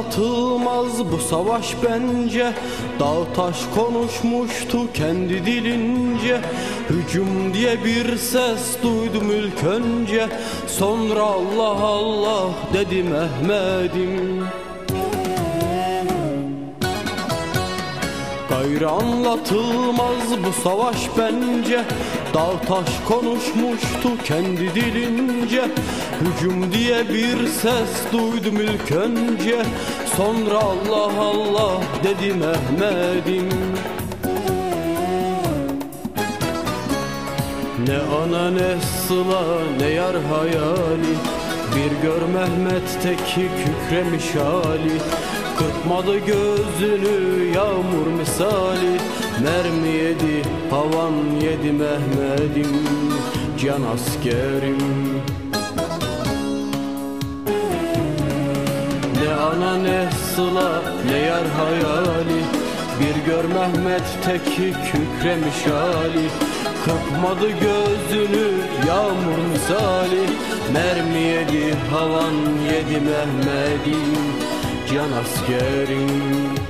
anlatılmaz bu savaş bence. Dağ taş konuşmuştu kendi dilince. Hücum diye bir ses duydum ilk önce. Sonra Allah Allah dedi Mehmet'im. Gayrı anlatılmaz bu savaş bence Dağ taş konuşmuştu kendi dilince. Hücum diye bir ses duydum ilk önce. Sonra Allah Allah dedim Mehmet'im. Ne ana ne sıla ne yar hayali. Bir gör Mehmet'teki kükremiş hali. Kırpmadı gözünü yağmur misali Mermi yedi havan yedi Mehmet'im Can askerim. Ne ana ne sıla ne yar hayali Bir gör Mehmet teki kükremiş hali. Kırpmadı gözünü yağmur misali Mermi yedi havan yedi Mehmet'im Can askerim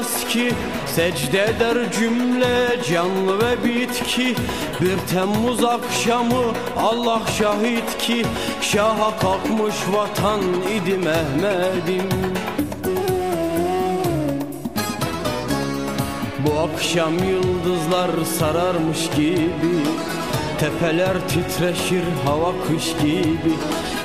ihlas ki Secde eder cümle canlı ve bitki. Bir Temmuz akşamı Allah şahit ki Şaha kalkmış vatan idi Mehmet'im. Bu akşam yıldızlar sararmış gibi Tepeler titreşir hava kış gibi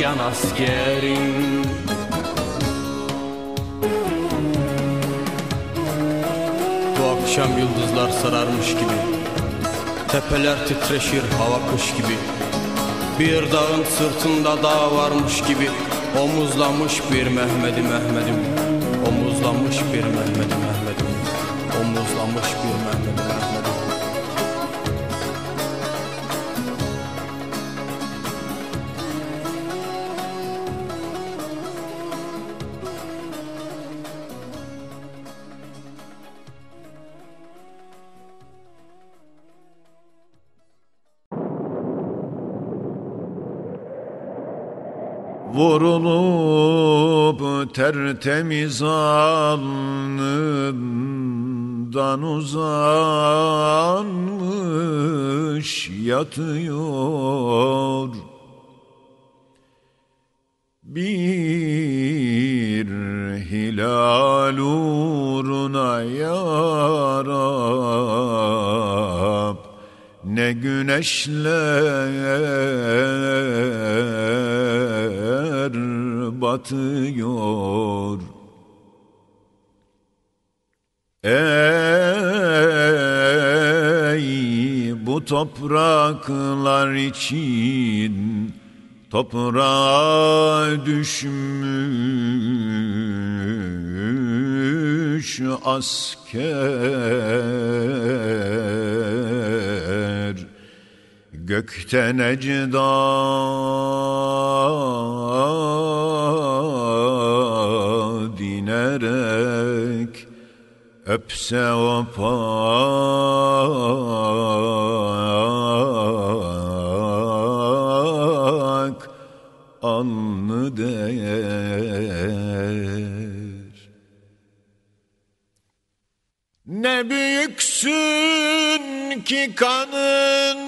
Can askerim. Bu akşam yıldızlar sararmış gibi Tepeler titreşir hava kış gibi. Bir dağın sırtında dağ varmış gibi Omuzlamış bir Mehmet'i Mehmet'im Omuzlamış bir Mehmet'i Mehmet'im Omuzlamış bir Mehmet'i Mehmet'im Vurulup tertemiz alnından uzanmış yatıyor. Bir hilal uğruna yarab ne güneşler batıyor. Ey bu topraklar için toprağa düşmüş asker. Gökten ecdad dinerek Öpse o pak alnı der. Ne büyüksün ki kanın